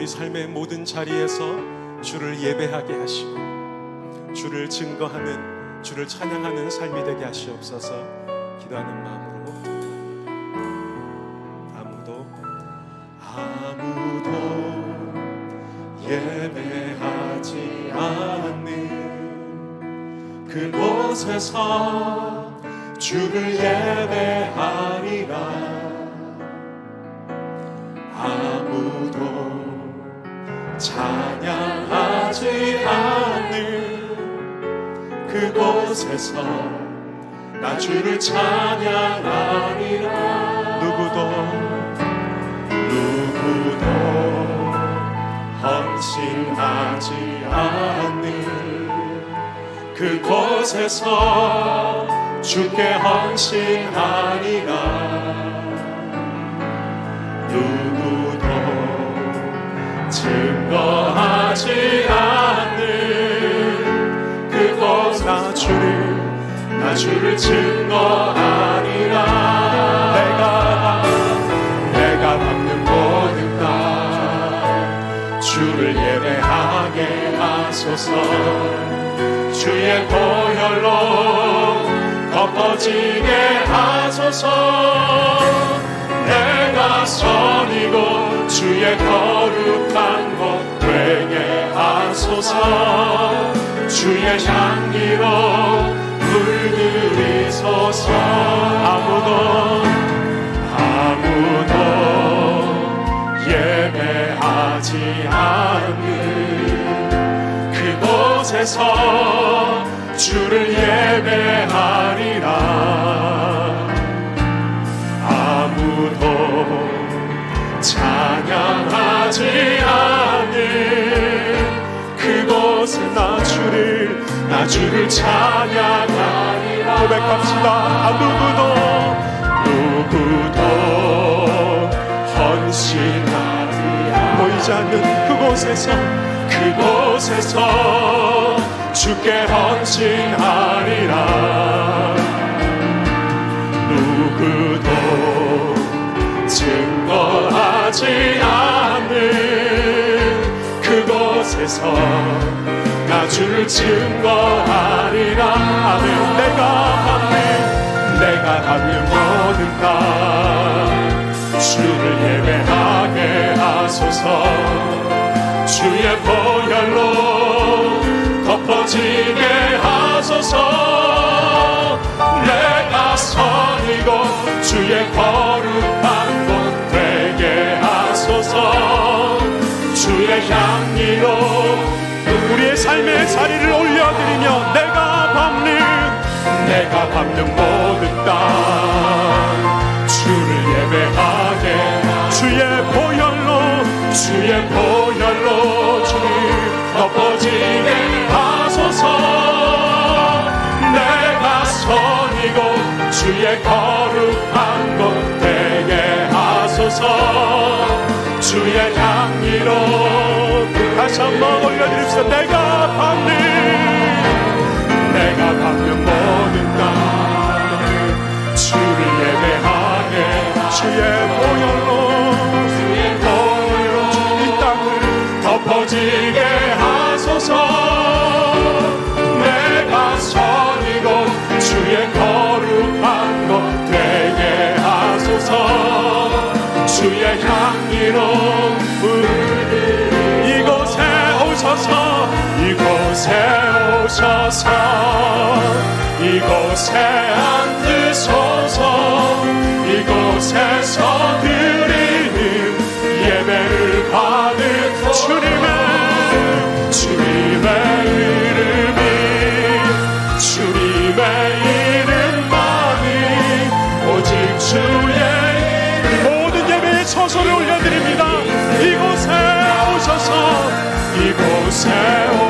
우리 삶의 모든 자리에서 주를 예배하게 하시고 주를 증거하는 주를 찬양하는 삶이 되게 하시옵소서. 기도하는 마음으로. 아무도 아무도 예배하지 않는 그곳에서 주를 예배하리라. 아무도 찬양하지 않는 그곳에서 나 주를 찬양하리라. 누구도 누구도 헌신하지 않는 그곳에서 주께 헌신하리라 증거하지 않는 그곳 나 주를 나 주를 증거하리라. 내가 내가 받는 모든 땅 주를 예배하게 하소서. 주의 보혈로 덮어지게 하소서. 내가 선이고 주의 되게 하소서. 주의 향기로 물들이소서 아무도 아무도 예배하지 않는 그곳에서 주를 예배하리라 나 주를 찬양하리라. 고백합시다. 아, 누구도 누구도 헌신하지 보이지 않는 그곳에서 그곳에서 주께 헌신하리라. 누구도 증거하지 않는 그곳에서 나 주를 증거하리라 아멘 내가 받는 내가 받는 모든 땅 주를 예배하게 하소서. 주의 보혈로 덮어지게 하소서. 내가 선이고 주의 거룩한 곳 되게 하소서. 주의 향기로 내가 밟는 모든 땅. 주를 예배하게. 주의 보혈로 주의 보혈로 주를 덮어지게 하소서. 내가 선이고 주의 거룩한 곳 되게 하소서. 주의 향기로 다시 한번 올려드립시다. 내가 받는 주를 예배하게 주의 보혈로 주의 보혈로 이 땅을 덮어지게 하소서. 내가 선이고 주의 거룩한 것 되게 하소서. 주의 향기로 이곳에 오셔서 이곳에 오셔서 이곳에 앉으소서. 이곳에서 드리는 예배를 받은 주님의 주님의 이름이 주님의 이름만이 오직 주의 모든 예배의 처소를 올려드립니다. 이곳에 오셔서 이곳에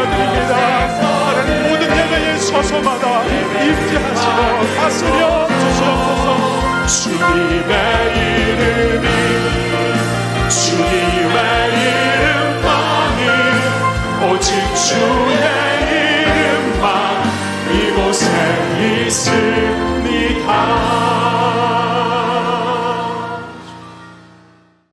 올려드립니다. 모든 예배의 서서마다 입지하시고 다스리 아,